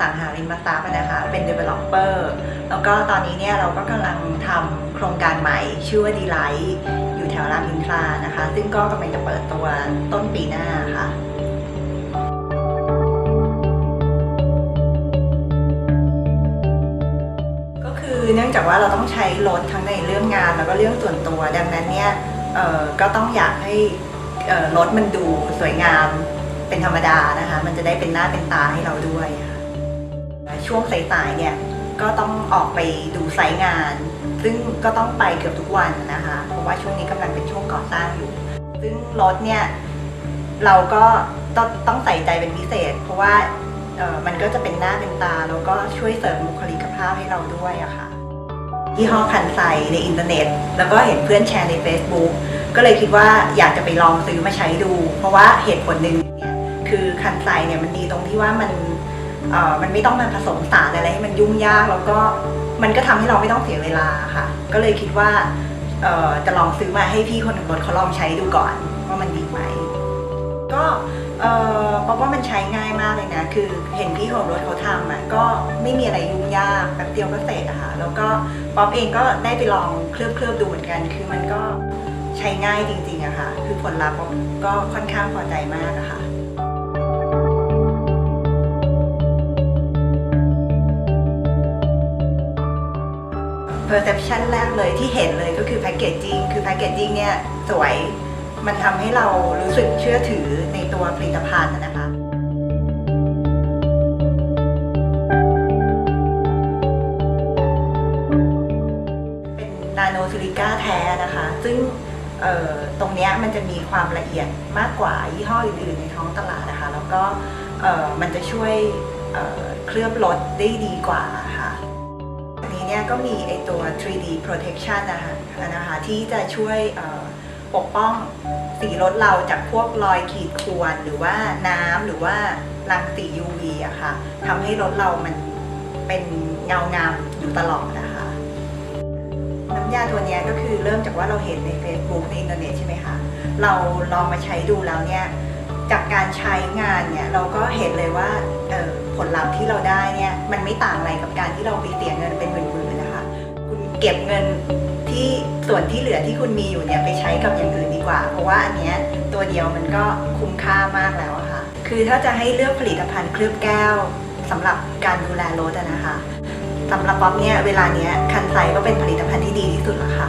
สังหาริมทรัพย์นะคะ เป็น developer แล้วก็ตอนนี้เนี่ยเราก็กำลังทำโครงการใหม่ชื่อว่าดีไลท์อยู่แถวรามอินทรานะคะ ซึ่งก็กำลังจะเปิดตัวต้นปีหน้าค่ะก็คือเนื่องจากว่าเราต้องใช้รถทั้งในเรื่องงานแล้วก็เรื่องส่วนตัว ดังนั้นเนี่ยก็ต้องอยากให้รถมันดูสวยงาม เป็นธรรมดานะคะ มันจะได้เป็นหน้าเป็นตาให้เราด้วยค่ะช่วงสายๆเนี่ยก็ต้องออกไปดูไซต์งาน ซึ่งก็ต้องไปเกือบทุกวันนะคะ เพราะว่าช่วงนี้กำลังเป็นช่วงก่อสร้างอยู่ ซึ่งรถเนี่ยเราก็ต้องต้องใส่ใจเป็นพิเศษ เพราะว่ามันก็จะเป็นหน้าเป็นตาแล้วก็ช่วยเสริมบุคลิกภาพให้เราด้วยอะค่ะยี่ห้อคันไซในอินเทอร์เน็ต แล้วก็เห็นเพื่อนแชร์ใน Facebook ก็เลยคิดว่าอยากจะไปลองซื้อมาใช้ดู เพราะว่าเหตุผลหนึ่งเนี่ย คือคันไซเนี่ยมันดีตรงที่ว่ามันเอ่อมันไม่ต้องมาผสมสารอะไรให้มันยุ่งยากแล้วก็มันก็ทำให้เราไม่ต้องเสียเวลาค่ะ ก็เลยคิดว่าเอ่อจะลองซื้อมาให้พี่คนขับรถเขาลองใช้ดูก่อนว่ามันดีไหม ก็เออพราะว่ามันใช้ง่ายมากเลยนะ คือเห็นพี่ของรถเขาทำอะก็ไม่มีอะไรยุ่งยากแป๊บเดียวก็เสร็จอะค่ะ แล้วก็ป๊อปเองก็ได้ไปลองเคลือบเคลือบดูเหมือนกัน คือมันก็ใช้ง่ายจริงๆอะค่ะ คือผลลัพธ์ก็ค่อนข้างพอใจมากอะค่ะ perception แรกเลยที่เห็นเลยก็คือ packaging คือ packaging เนี่ยสวยมันทำให้เรารู้สึกเชื่อถือในตัวผลิตภัณฑ์นะคะเป็นนาโนซิลิก้าแท้นะคะ ซึ่งตรงเนี้ยมันจะมีความละเอียดมากกว่ายี่ห้ออื่นๆในท้องตลาดนะคะ แล้วก็มันจะช่วยเเคลือบรถได้ดีกว่า เนี่ยก็มีไอตัว 3D protection นะคะนะคะที่จะช่วยปกป้องสีรถเราจากพวกรอยขีดข่วนหรือว่าน้ำหรือว่ารังสี UV อะค่ะทำให้รถเรามันเป็นเงางามอยู่ตลอดนะคะ น้ำยาตัวนี้ก็คือเริ่มจากว่าเราเห็นใน Facebook ในอินเทอร์เน็ตใช่ไหมคะ เราลองมาใช้ดูแล้วเนี่ย จากการใช้งานเนี่ยเราก็เห็นเลยว่าผลลัพธ์ที่เราได้เนี่ยมันไม่ต่างอะไรกับการที่เราไปเสียเงินเป็นหมื่นๆนะคะ คุณเก็บเงินที่ส่วนที่เหลือที่คุณมีอยู่เนี่ยไปใช้กับอย่างอื่นดีกว่า เพราะว่าอันเนี้ยตัวเดียวมันก็คุ้มค่ามากแล้วค่ะ คือถ้าจะให้เลือกผลิตภัณฑ์เคลือบแก้วสำหรับการดูแลรถนะคะสำหรับป๊อปเนี่ยเวลาเนี้ยคันไซก็เป็นผลิตภัณฑ์ที่ดีที่สุดละค่ะ